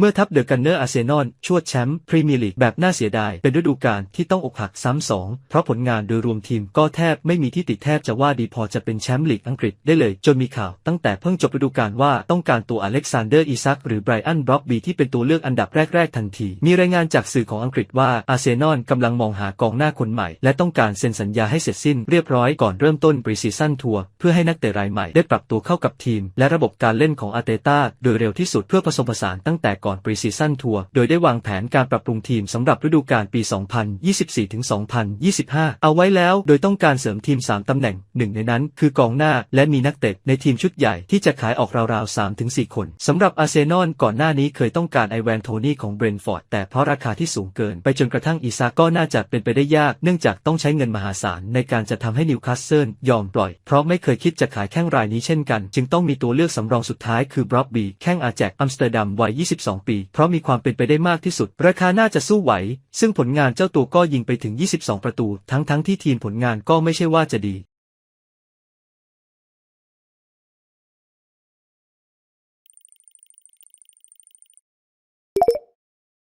เมื่อทัพเดอะกันเนอร์อาร์เซนอลชวดแชมป์พรีเมียร์ลีกแบบน่าเสียดาย เป็นฤดูกาลที่ต้องอกหักซ้ำสองเพราะผลงานโดยรวมทีมก็แทบไม่มีที่ติแทบจะว่าดีพอจะเป็นแชมป์ลีกอังกฤษได้เลย จนมีข่าวตั้งแต่เพิ่งจบฤดูกาลว่าต้องการตัวอเล็กซานเดอร์อีซักหรือไบรอันบล็อกบีที่เป็นตัวเลือกอันดับแรก ๆ ทันที มีรายงานจากสื่อของอังกฤษว่าอาร์เซนอลกำลังมองหากองหน้าคนใหม่ และต้องการเซ็นสัญญาให้เสร็จสิ้นเรียบร้อยก่อนเริ่มต้นปรีซีซั่นทัวร์เพื่อให้นักเตะรายใหม่ได้ปรับตัวเข้ากับทีม และระบบการเล่นของอาร์เตต้าโดยเร็วที่สุดเพื่อผสมผสานตั้งแต่ก่อนปรีซีซั่นทัวร์โดยได้วางแผนการปรับปรุงทีมสำหรับฤดูกาลปี 2024-2025 เอาไว้แล้วโดยต้องการเสริมทีม 3 ตำแหน่ง หนึ่งในนั้นคือกองหน้าและมีนักเตะในทีมชุดใหญ่ที่จะขายออกราวๆ 3-4 คนสำหรับอาร์เซนอลก่อนหน้านี้เคยต้องการไอแวนโทนี่ของเบรนฟอร์ดแต่เพราะราคาที่สูงเกินไปจนกระทั่งอีซาก็น่าจะเป็นไปได้ยาก เนื่องจากต้องใช้เงินมหาศาลในการจะทำให้นิวคาสเซิลยอมปล่อย เพราะไม่เคยคิดจะขายแข้งรายนี้เช่นกัน จึงต้องมีตัวเลือกสำรองสุดท้ายคือบล็อบบี้แข้งอาแจกอัมสเตอร์ดัมวัย 22ปี เพราะมีความเป็นไปได้มากที่สุด ราคาน่าจะสู้ไหว ซึ่งผลงานเจ้าตัวก็ยิงไปถึง 22 ประตู ทั้งๆที่ทีมผลงานก็ไม่ใช่ว่าจะดี